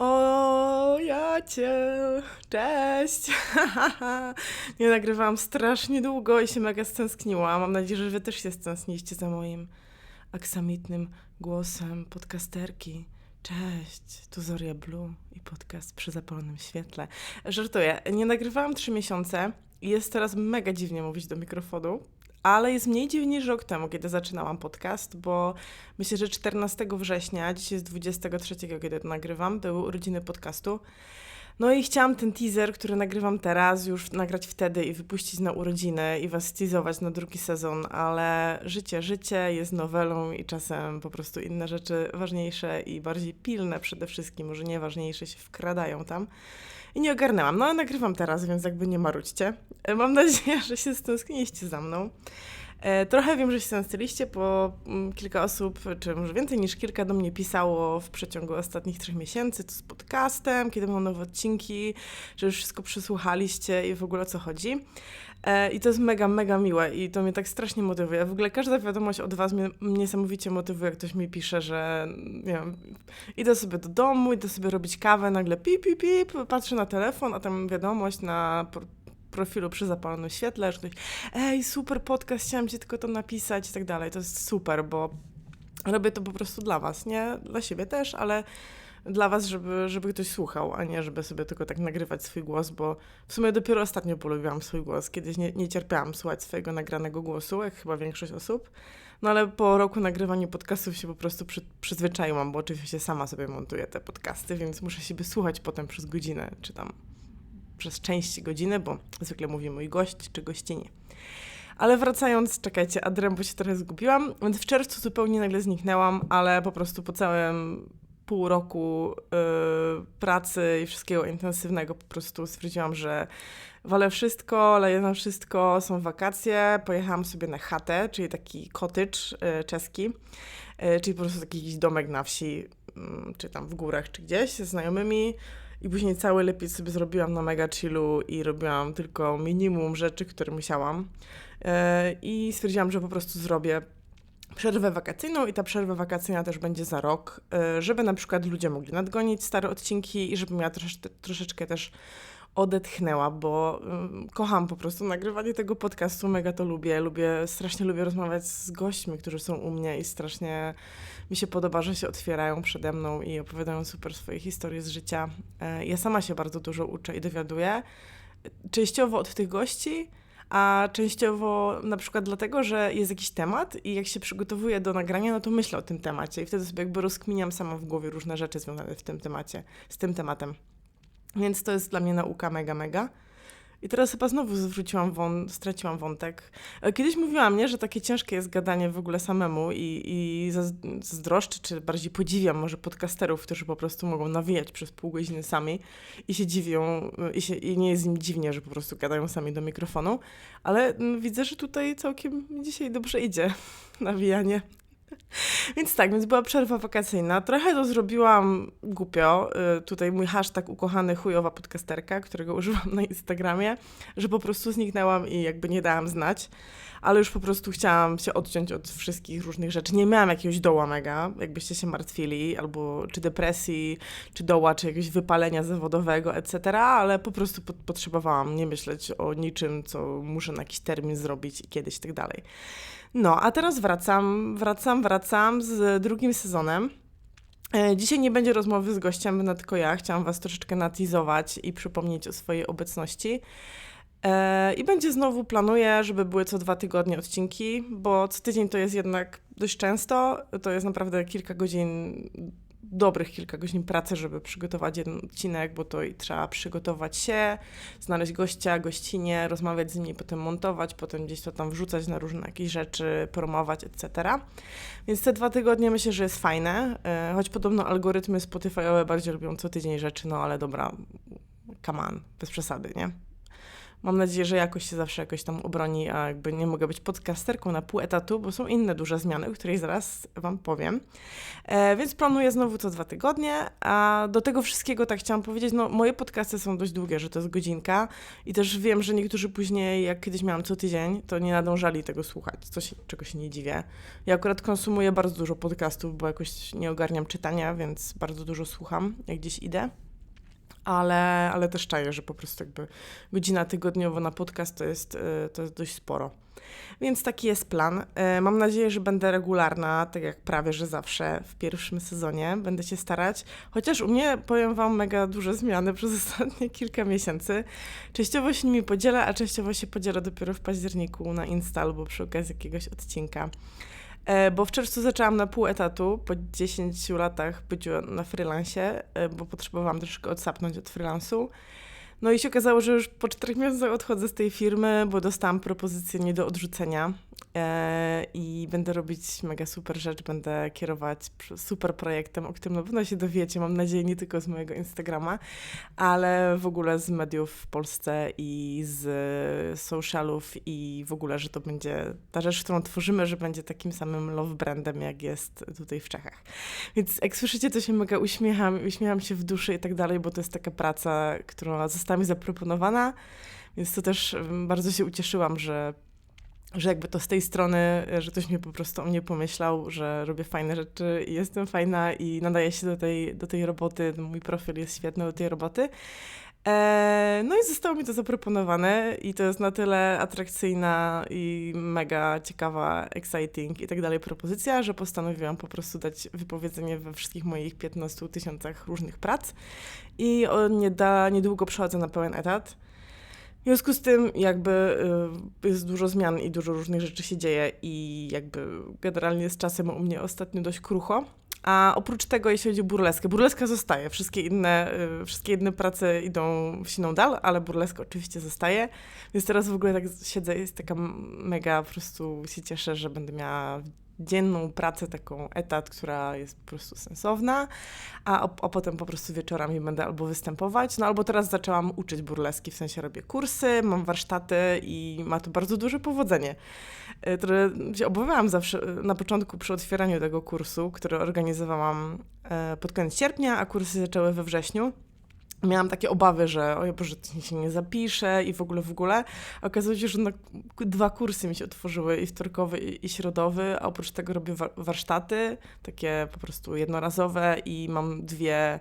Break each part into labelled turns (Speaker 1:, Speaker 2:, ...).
Speaker 1: O, ja cię, cześć. Nie nagrywałam strasznie długo i się mega stęskniłam. Mam nadzieję, że wy też się stęskniliście za moim aksamitnym głosem podcasterki. Cześć, tu Zoria Blue i podcast przy zapalonym świetle. Żartuję, nie nagrywałam trzy miesiące i jest teraz mega dziwnie mówić do mikrofonu, ale jest mniej dziwnie niż rok temu, kiedy zaczynałam podcast, bo myślę, że 14 września, dzisiaj jest 23, kiedy to nagrywam, były urodziny podcastu. No i chciałam ten teaser, który nagrywam teraz, już nagrać wtedy i wypuścić na urodziny i was teasować na drugi sezon, ale życie, życie jest nowelą i czasem po prostu inne rzeczy ważniejsze i bardziej pilne przede wszystkim, może nie ważniejsze, się wkradają tam. I nie ogarnęłam. No, nagrywam teraz, więc jakby nie marudźcie. Mam nadzieję, że się stęskniliście za mną. E, Trochę wiem, że się stęskniliście, bo mm, kilka osób, czy może więcej niż kilka do mnie pisało w przeciągu ostatnich trzech miesięcy, to z podcastem, kiedy będą nowe odcinki, że już wszystko przesłuchaliście i w ogóle o co chodzi. E, I to jest mega, mega miłe i to mnie tak strasznie motywuje. W ogóle każda wiadomość od Was mnie niesamowicie motywuje, jak ktoś mi pisze, że nie wiem, idę sobie do domu, idę sobie robić kawę, nagle pip, pip, pip, patrzę na telefon, a tam wiadomość na pro- profilu przy zapalonym świetle, że ktoś, ej, super podcast, chciałam Ci tylko to napisać i tak dalej. To jest super, bo robię to po prostu dla Was, nie? Dla siebie też, ale dla Was, żeby, żeby ktoś słuchał, a nie żeby sobie tylko tak nagrywać swój głos, bo w sumie dopiero ostatnio polubiłam swój głos. Kiedyś nie, nie cierpiałam słuchać swojego nagranego głosu, jak chyba większość osób. No ale po roku nagrywania podcastów się po prostu przy, przyzwyczaiłam, bo oczywiście sama sobie montuję te podcasty, więc muszę siebie słuchać potem przez godzinę, czy tam przez część godziny, bo zwykle mówi mój gość czy gościnie. Ale wracając, czekajcie, Adrem, bo się trochę zgubiłam, więc w czerwcu zupełnie nagle zniknęłam, ale po prostu po całym pół roku yy, pracy i wszystkiego intensywnego po prostu stwierdziłam, że walę wszystko, leję na wszystko, są wakacje, pojechałam sobie na chatę, czyli taki cottage yy, czeski, yy, czyli po prostu taki jakiś domek na wsi, yy, czy tam w górach, czy gdzieś ze znajomymi, i później cały lepiej sobie zrobiłam na mega chillu i robiłam tylko minimum rzeczy, które musiałam. E, I stwierdziłam, że po prostu zrobię przerwę wakacyjną i ta przerwa wakacyjna też będzie za rok, e, żeby na przykład ludzie mogli nadgonić stare odcinki i żebym ja trosze, troszeczkę też odetchnęła, bo ym, kocham po prostu nagrywanie tego podcastu, mega to lubię, lubię, strasznie lubię rozmawiać z gośćmi, którzy są u mnie i strasznie mi się podoba, że się otwierają przede mną i opowiadają super swoje historie z życia. E, Ja sama się bardzo dużo uczę i dowiaduję, częściowo od tych gości, a częściowo na przykład dlatego, że jest jakiś temat i jak się przygotowuję do nagrania, no to myślę o tym temacie i wtedy sobie jakby rozkminiam sama w głowie różne rzeczy związane w tym temacie, z tym tematem. Więc to jest dla mnie nauka mega, mega. I teraz chyba znowu zwróciłam wą- straciłam wątek. E, Kiedyś mówiłam, nie, że takie ciężkie jest gadanie w ogóle samemu i, i zaz- zazdroszczę, czy bardziej podziwiam może podcasterów, którzy po prostu mogą nawijać przez pół godziny sami i się dziwią, y, i, się, i nie jest im dziwnie, że po prostu gadają sami do mikrofonu, ale mm, widzę, że tutaj całkiem dzisiaj dobrze idzie nawijanie. Więc tak, więc była przerwa wakacyjna. Trochę to zrobiłam głupio. Y, Tutaj mój hashtag ukochany chujowa podcasterka, którego używam na Instagramie, że po prostu zniknęłam i jakby nie dałam znać. Ale już po prostu chciałam się odciąć od wszystkich różnych rzeczy. Nie miałam jakiegoś doła mega, jakbyście się martwili, albo czy depresji, czy doła, czy jakiegoś wypalenia zawodowego, etc., ale po prostu po- potrzebowałam nie myśleć o niczym, co muszę na jakiś termin zrobić i kiedyś i tak dalej. No, a teraz wracam, wracam, wracam z drugim sezonem. E, Dzisiaj nie będzie rozmowy z gościem, tylko ja. Chciałam Was troszeczkę natizować i przypomnieć o swojej obecności. E, I będzie znowu, planuję, żeby były co dwa tygodnie odcinki, bo co tydzień to jest jednak dość często. To jest naprawdę kilka godzin, dobrych kilka godzin pracy, żeby przygotować jeden odcinek, bo to i trzeba przygotować się, znaleźć gościa, gościnie, rozmawiać z nimi, potem montować, potem gdzieś to tam wrzucać na różne jakieś rzeczy, promować, etc. Więc te dwa tygodnie myślę, że jest fajne, e, choć podobno algorytmy Spotify'owe bardziej lubią co tydzień rzeczy, no ale dobra, come on, bez przesady, nie? Mam nadzieję, że jakoś się zawsze jakoś tam obroni, a jakby nie mogę być podcasterką na pół etatu, bo są inne duże zmiany, o których zaraz Wam powiem. E, więc planuję znowu co dwa tygodnie, a do tego wszystkiego tak chciałam powiedzieć, no moje podcasty są dość długie, że to jest godzinka i też wiem, że niektórzy później, jak kiedyś miałam co tydzień, to nie nadążali tego słuchać, co się, czego się nie dziwię. Ja akurat konsumuję bardzo dużo podcastów, bo jakoś nie ogarniam czytania, więc bardzo dużo słucham, jak gdzieś idę ale, ale też czaję, że po prostu jakby godzina tygodniowo na podcast to jest, e, to jest dość sporo. Więc taki jest plan. E, mam nadzieję, że będę regularna, tak jak prawie, że zawsze w pierwszym sezonie. Będę się starać. Chociaż u mnie, powiem Wam, mega duże zmiany przez ostatnie kilka miesięcy. Częściowo się nimi podzielę, a częściowo się podzielę dopiero w październiku na Insta albo przy okazji jakiegoś odcinka. E, bo w czerwcu zaczęłam na pół etatu, po 10 latach byciu na freelancie, e, bo potrzebowałam troszkę odsapnąć od freelansu. No i się okazało, że już po czterech miesiącach odchodzę z tej firmy, bo dostałam propozycję nie do odrzucenia e, i będę robić mega super rzecz, będę kierować super projektem, o którym na pewno się dowiecie, mam nadzieję, nie tylko z mojego Instagrama, ale w ogóle z mediów w Polsce i z socialów i w ogóle, że to będzie ta rzecz, którą tworzymy, że będzie takim samym love brandem, jak jest tutaj w Czechach. Więc jak słyszycie, to się mega uśmiecham, uśmiecham się w duszy i tak dalej, bo to jest taka praca, która została mi zaproponowana, więc to też bardzo się ucieszyłam, że że jakby to z tej strony, że ktoś mnie po prostu o mnie pomyślał, że robię fajne rzeczy i jestem fajna i nadaję się do tej, do tej roboty, mój profil jest świetny do tej roboty. E, no i zostało mi to zaproponowane i to jest na tyle atrakcyjna i mega ciekawa, exciting i tak dalej propozycja, że postanowiłam po prostu dać wypowiedzenie we wszystkich moich 15 tysiącach różnych prac i nie da, niedługo przechodzę na pełen etat. W związku z tym jakby y, jest dużo zmian i dużo różnych rzeczy się dzieje i jakby generalnie z czasem u mnie ostatnio dość krucho. A oprócz tego, jeśli chodzi o burleskę, burleska zostaje. Wszystkie inne, y, wszystkie inne prace idą w siną dal, ale burleska oczywiście zostaje. Więc teraz w ogóle tak siedzę, jest taka mega, po prostu się cieszę, że będę miała dzienną pracę, taką etat, która jest po prostu sensowna, a, a potem po prostu wieczorami będę albo występować, no albo teraz zaczęłam uczyć burleski, w sensie robię kursy, mam warsztaty i ma to bardzo duże powodzenie. Które się obawiałam zawsze e, na początku przy otwieraniu tego kursu, który organizowałam e, pod koniec sierpnia, a kursy zaczęły we wrześniu miałam takie obawy, że oj Boże, to się nie zapisze i w ogóle, w ogóle. Okazało się, że na, dwa kursy mi się otworzyły, i wtorkowy, i, i środowy, a oprócz tego robię warsztaty, takie po prostu jednorazowe i mam dwie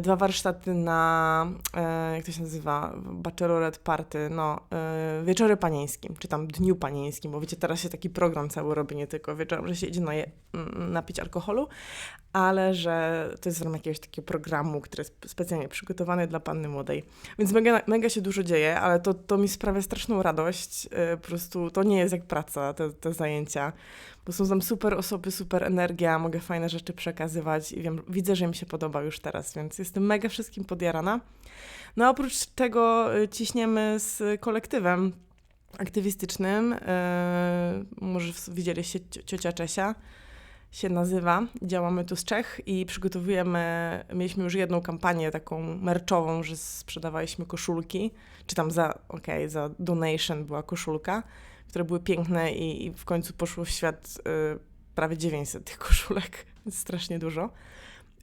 Speaker 1: dwa warsztaty na, e, jak to się nazywa, bachelorette party, no, e, wieczory panieńskim, czy tam dniu panieńskim, bo wiecie, teraz się taki program cały robi, nie tylko wieczorem, że się idzie napić alkoholu, ale że to jest w ramach jakiegoś takiego programu, który jest specjalnie przygotowany dla panny młodej. Więc mega, mega się dużo dzieje, ale to, to mi sprawia straszną radość, po prostu to nie jest jak praca, te, te zajęcia, bo są tam super osoby, super energia, mogę fajne rzeczy przekazywać i wiem, widzę, że mi się podoba już teraz, więc jestem mega wszystkim podjarana. No a oprócz tego y, ciśniemy z kolektywem aktywistycznym, yy, może widzieliście ciocia Czesia, się nazywa. Działamy tu z Czech i przygotowujemy, mieliśmy już jedną kampanię taką merczową, że sprzedawaliśmy koszulki, czy tam za, okej, okay, za donation była koszulka które były piękne i, i w końcu poszło w świat y, prawie 900 tych koszulek, strasznie dużo.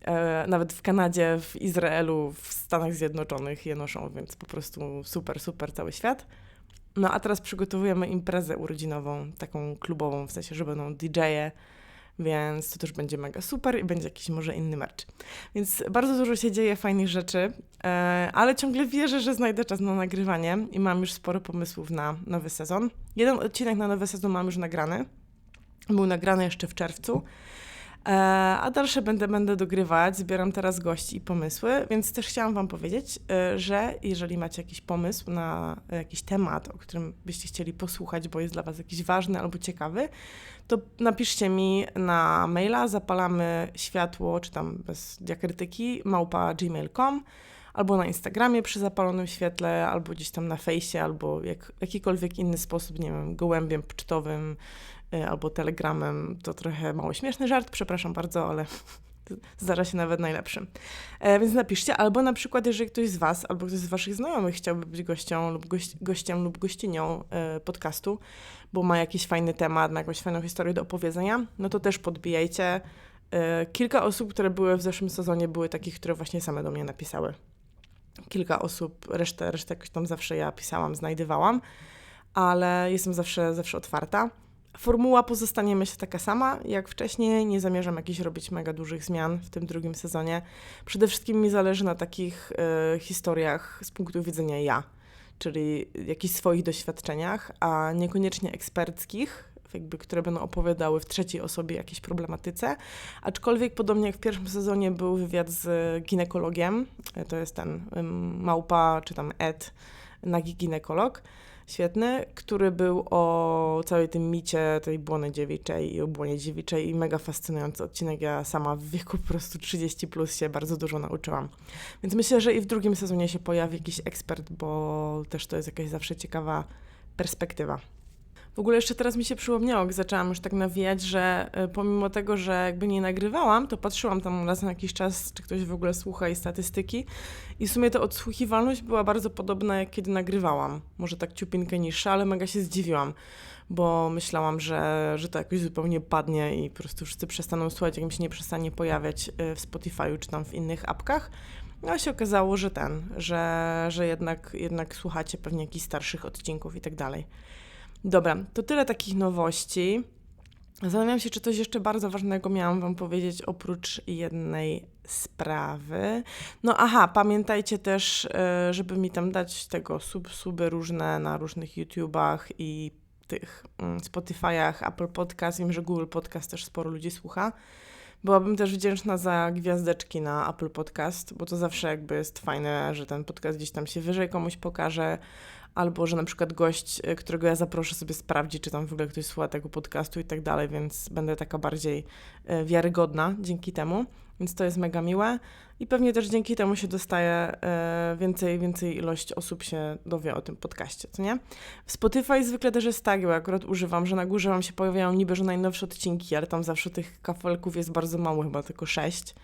Speaker 1: E, nawet w Kanadzie, w Izraelu, w Stanach Zjednoczonych je noszą, więc po prostu super, super cały świat. No a teraz przygotowujemy imprezę urodzinową, taką klubową, w sensie, że będą DJ-e, więc to też będzie mega super i będzie jakiś może inny merch. Więc bardzo dużo się dzieje fajnych rzeczy, e, ale ciągle wierzę, że znajdę czas na nagrywanie i mam już sporo pomysłów na nowy sezon. Jeden odcinek na nowy sezon mam już nagrany. Był nagrany jeszcze w czerwcu. E, a dalsze będę, będę dogrywać, zbieram teraz gości i pomysły, więc też chciałam Wam powiedzieć, e, że jeżeli macie jakiś pomysł na jakiś temat, o którym byście chcieli posłuchać, bo jest dla Was jakiś ważny albo ciekawy, to napiszcie mi na maila, zapalamy światło, czy tam bez diakrytyki, małpa gmail.com, albo na Instagramie przy zapalonym świetle, albo gdzieś tam na fejsie, albo jak, jakikolwiek inny sposób, nie wiem, gołębiem pocztowym, albo telegramem. To trochę mało śmieszny żart, przepraszam bardzo, ale Zdarza się nawet najlepszym. E, więc napiszcie, albo na przykład, jeżeli ktoś z Was, albo ktoś z Waszych znajomych chciałby być gością lub gość, gościem lub gościnią e, podcastu, bo ma jakiś fajny temat, ma jakąś fajną historię do opowiedzenia, no to też podbijajcie. E, kilka osób, które były w zeszłym sezonie, były takich, które właśnie same do mnie napisały. Kilka osób, resztę, resztę jakoś tam zawsze ja pisałam, znajdywałam, ale jestem zawsze, zawsze otwarta. Formuła pozostanie myślę taka sama jak wcześniej. Nie zamierzam jakichś robić mega dużych zmian w tym drugim sezonie. Przede wszystkim mi zależy na takich y, historiach z punktu widzenia ja, czyli jakichś swoich doświadczeniach, a niekoniecznie eksperckich, jakby, które będą opowiadały w trzeciej osobie jakiejś problematyce. Aczkolwiek podobnie jak w pierwszym sezonie był wywiad z ginekologiem, e, to jest ten małpa czy tam Ed, nagi ginekolog świetny, który był o całej tym micie tej błony dziewiczej i o błonie dziewiczej i mega fascynujący odcinek. Ja sama w wieku po prostu 30 plus się bardzo dużo nauczyłam. Więc myślę, że i w drugim sezonie się pojawi jakiś ekspert, bo też to jest jakaś zawsze ciekawa perspektywa. W ogóle jeszcze teraz mi się przypomniało, gdy zaczęłam już tak nawijać, że e, pomimo tego, że jakby nie nagrywałam, to patrzyłam tam raz na jakiś czas, czy ktoś w ogóle słucha i statystyki. I w sumie ta odsłuchiwalność była bardzo podobna, jak kiedy nagrywałam. Może tak ciupinkę niższa, ale mega się zdziwiłam, bo myślałam, że, że to jakoś zupełnie padnie i po prostu wszyscy przestaną słuchać, jak mi się nie przestanie pojawiać e, w Spotify'u czy tam w innych apkach. No się okazało, że ten, że, że jednak, jednak słuchacie pewnie jakichś starszych odcinków i tak dalej. Dobra, to tyle takich nowości. Zastanawiam się, czy coś jeszcze bardzo ważnego miałam Wam powiedzieć oprócz jednej sprawy. No aha, pamiętajcie też, e, żeby mi tam dać tego sub, suby różne na różnych YouTubach i tych mm, Spotify'ach, Apple Podcast. Wiem, że Google Podcast też sporo ludzi słucha. Byłabym też wdzięczna za gwiazdeczki na Apple Podcast, bo to zawsze jakby jest fajne, że ten podcast gdzieś tam się wyżej komuś pokaże, albo że na przykład gość, e, którego ja zaproszę sobie sprawdzi, czy tam w ogóle ktoś słucha tego podcastu i tak dalej, więc będę taka bardziej e, wiarygodna dzięki temu, więc to jest mega miłe i pewnie też dzięki temu się dostaje e, więcej, więcej ilość osób się dowie o tym podcaście, co nie? W Spotify zwykle też jest tak, bo akurat używam, że na górze wam się pojawiają niby, że najnowsze odcinki, ale tam zawsze tych kafelków jest bardzo mało, chyba tylko sześć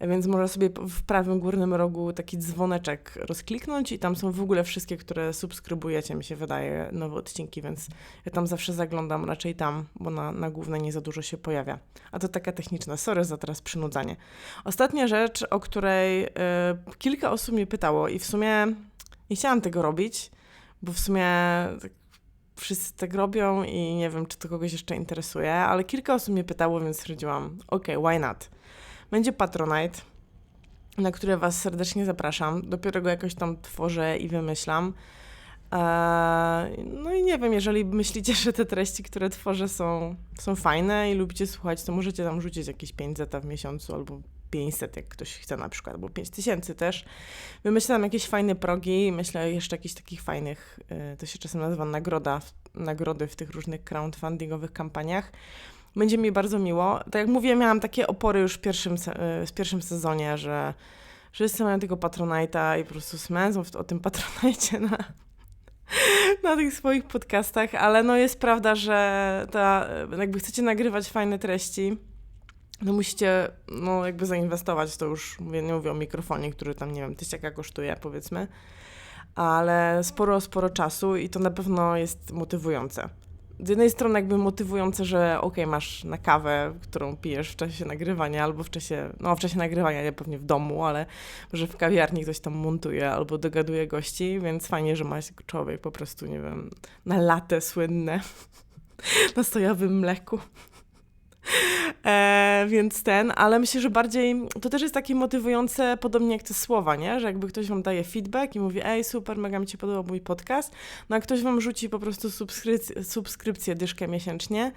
Speaker 1: więc można sobie w prawym górnym rogu taki dzwoneczek rozkliknąć i tam są w ogóle wszystkie, które subskrybujecie, mi się wydaje, nowe odcinki, więc ja tam zawsze zaglądam raczej tam, bo na, na głównej nie za dużo się pojawia. A to taka techniczna, sorry za teraz przynudzanie. Ostatnia rzecz, o której y, kilka osób mnie pytało i w sumie nie chciałam tego robić, bo w sumie tak wszyscy tak robią i nie wiem, czy to kogoś jeszcze interesuje, ale kilka osób mnie pytało, więc stwierdziłam, ok, why not? Będzie Patronite, na które Was serdecznie zapraszam. Dopiero go jakoś tam tworzę i wymyślam. Eee, no i nie wiem, jeżeli myślicie, że te treści, które tworzę są, są fajne i lubicie słuchać, to możecie tam rzucić jakieś 5 zeta w miesiącu albo 500, jak ktoś chce na przykład, albo 5000 też. Wymyślam jakieś fajne progi, myślę jeszcze jakichś takich fajnych, e, to się czasem nazywa nagroda, nagrody w tych różnych crowdfundingowych kampaniach. Będzie mi bardzo miło. Tak jak mówię, miałam takie opory już w pierwszym, w pierwszym sezonie, że wszyscy mają tego Patronite'a i po prostu smędzą o tym Patronite na, na tych swoich podcastach, ale no jest prawda, że ta, jakby chcecie nagrywać fajne treści, no musicie no jakby zainwestować, to już mówię, nie mówię o mikrofonie, który tam, nie wiem, tysiaka kosztuje, powiedzmy, ale sporo, sporo czasu i to na pewno jest motywujące z jednej strony jakby motywujące, że ok, masz na kawę, którą pijesz w czasie nagrywania, albo w czasie, no w czasie nagrywania, nie pewnie w domu, ale może w kawiarni ktoś tam montuje albo dogaduje gości, więc fajnie, że masz człowiek po prostu, nie wiem, na latę słynne, na stojowym mleku. E, więc ten, ale myślę, że bardziej to też jest takie motywujące, podobnie jak te słowa, nie? Że jakby ktoś wam daje feedback i mówi, ej, super, mega mi się podobał mój podcast, no a ktoś wam rzuci po prostu subskrypcję, subskrypcję dyszkę miesięcznie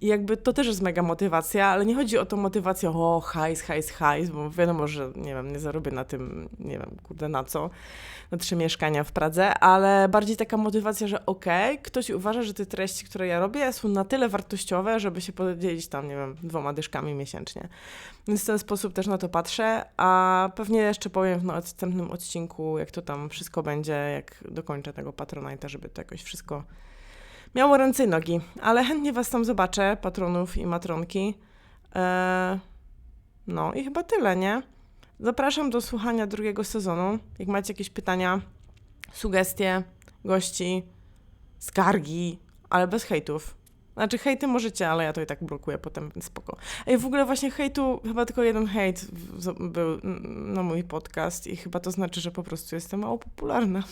Speaker 1: i jakby to też jest mega motywacja, ale nie chodzi o tą motywację, o, hajs, hajs, hajs, bo wiadomo, że nie wiem, nie zarobię na tym, nie wiem, kurde, na co, na trzy mieszkania w Pradze, ale bardziej taka motywacja, że okej, okay, ktoś uważa, że te treści, które ja robię, są na tyle wartościowe, żeby się podzielić tam, nie wiem, dwoma dyszkami miesięcznie. Więc w ten sposób też na to patrzę, a pewnie jeszcze powiem w następnym odcinku, jak to tam wszystko będzie, jak dokończę tego Patronite'a, żeby to jakoś wszystko miało ręce i nogi. Ale chętnie Was tam zobaczę, patronów i matronki. Eee, No i chyba tyle, nie? Zapraszam do słuchania drugiego sezonu. Jak macie jakieś pytania, sugestie, gości, skargi, ale bez hejtów. Znaczy hejty możecie, ale ja to i tak blokuję potem, więc spoko. Ej, w ogóle właśnie hejtu, chyba tylko jeden hejt był na mój podcast i chyba to znaczy, że po prostu jestem mało popularna.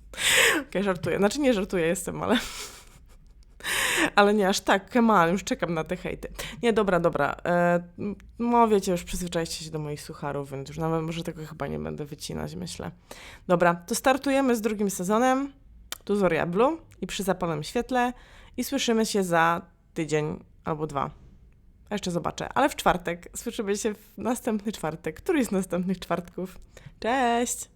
Speaker 1: Okej, żartuję. Znaczy nie żartuję, jestem, ale... Ale nie aż tak, Kemal, już czekam na te hejty. Nie, dobra, dobra. E, no wiecie, już przyzwyczajcie się do moich sucharów, więc już nawet może tego chyba nie będę wycinać, myślę. Dobra, to startujemy z drugim sezonem. Tu z Oriablu i przy zapalonym świetle i słyszymy się za tydzień albo dwa. Jeszcze zobaczę, ale w czwartek. Słyszymy się w następny czwartek. Który z następnych czwartków? Cześć!